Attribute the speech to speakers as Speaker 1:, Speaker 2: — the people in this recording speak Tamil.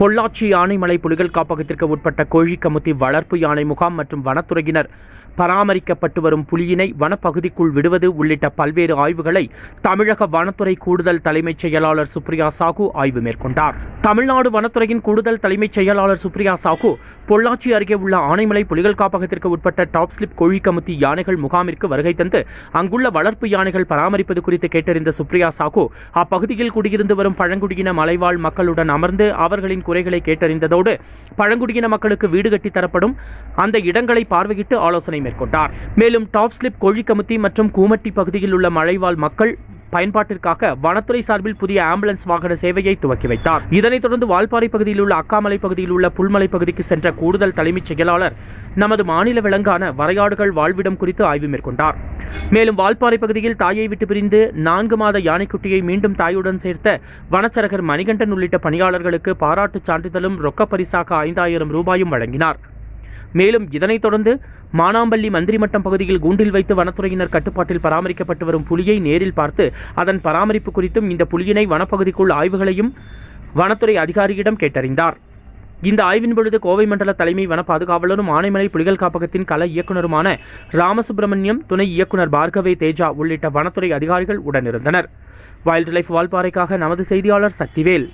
Speaker 1: பொள்ளாச்சி யானைமலை புலிகள் காப்பகத்திற்கு உட்பட்ட கோழிக்கமுத்தி வளர்ப்பு யானை முகாம் மற்றும் வனத்துறையினர் பராமரிக்கப்பட்டு வரும் புலியினை வனப்பகுதிக்குள் விடுவது உள்ளிட்ட பல்வேறு ஆய்வுகளை தமிழக வனத்துறை கூடுதல் தலைமைச் செயலாளர் சுப்ரியா சாகு ஆய்வு மேற்கொண்டார். தமிழ்நாடு வனத்துறையின் கூடுதல் தலைமைச் செயலாளர் சுப்ரியா சாகு பொள்ளாச்சி அருகே உள்ள ஆனைமலை புலிகள் காப்பகத்திற்கு உட்பட்ட டாப் ஸ்லிப் கோழிக்கமுத்தி யானைகள் முகாமிற்கு வருகை தந்து அங்குள்ள வளர்ப்பு யானைகள் பராமரிப்பது குறித்து கேட்டறிந்த சுப்ரியா சாகு அப்பகுதியில் குடியிருந்து வரும் பழங்குடியின மலைவாழ் மக்களுடன் அமர்ந்து அவர்களின் குறைகளை கேட்டறிந்ததோடு பழங்குடியின மக்களுக்கு வீடு கட்டி தரப்படும் அந்த இடங்களை பார்வையிட்டு ஆலோசனை மேற்கொண்டார். மேலும் டாப் ஸ்லிப் கோழிக்கமுத்தி மற்றும் கூமட்டி பகுதியில் உள்ள மலைவாழ் மக்கள் பயன்பாட்டிற்காக வனத்துறை சார்பில் புதிய ஆம்புலன்ஸ் வாகன சேவையை துவக்கி வைத்தார். இதனைத் தொடர்ந்து வால்பாறை பகுதியில் உள்ள அக்காமலை பகுதியில் உள்ள புல்மலை பகுதிக்கு சென்ற கூடுதல் தலைமைச் செயலாளர் நமது மாநில விலங்கான வரையாடுகள் வாழ்விடம் குறித்து ஆய்வு மேற்கொண்டார். மேலும் வால்பாறை பகுதியில் தாயை விட்டு பிரிந்து நான்கு மாத யானைக்குட்டியை மீண்டும் தாயுடன் சேர்த்த வனச்சரகர் மணிகண்டன் உள்ளிட்ட பணியாளர்களுக்கு பாராட்டுச் சான்றிதழும் ரொக்க பரிசாக ஐந்தாயிரம் ரூபாயும் வழங்கினார். மேலும் இதனைத் தொடர்ந்து மானாம்பள்ளி மந்திரிமட்டம் பகுதியில் கூண்டில் வைத்து வனத்துறையினர் கட்டுப்பாட்டில் பராமரிக்கப்பட்டு வரும் புலியை நேரில் பார்த்து அதன் பராமரிப்பு குறித்தும் இந்த புலியினை வனப்பகுதிக்குள் ஆய்வுகளையும் வனத்துறை அதிகாரியிடம் கேட்டறிந்தார். இந்த ஆய்வின் பொழுது கோவை மண்டல தலைமை வன பாதுகாவலரும் ஆனைமலை புலிகள் காப்பகத்தின் கல இயக்குநருமான ராமசுப்பிரமணியம் துணை இயக்குனர் பார்கவே தேஜா உள்ளிட்ட வனத்துறை அதிகாரிகள் உடனிருந்தனர். வைல்ட் லைஃப் வால்பாறைக்காக நமது செய்தியாளர் சக்திவேல்.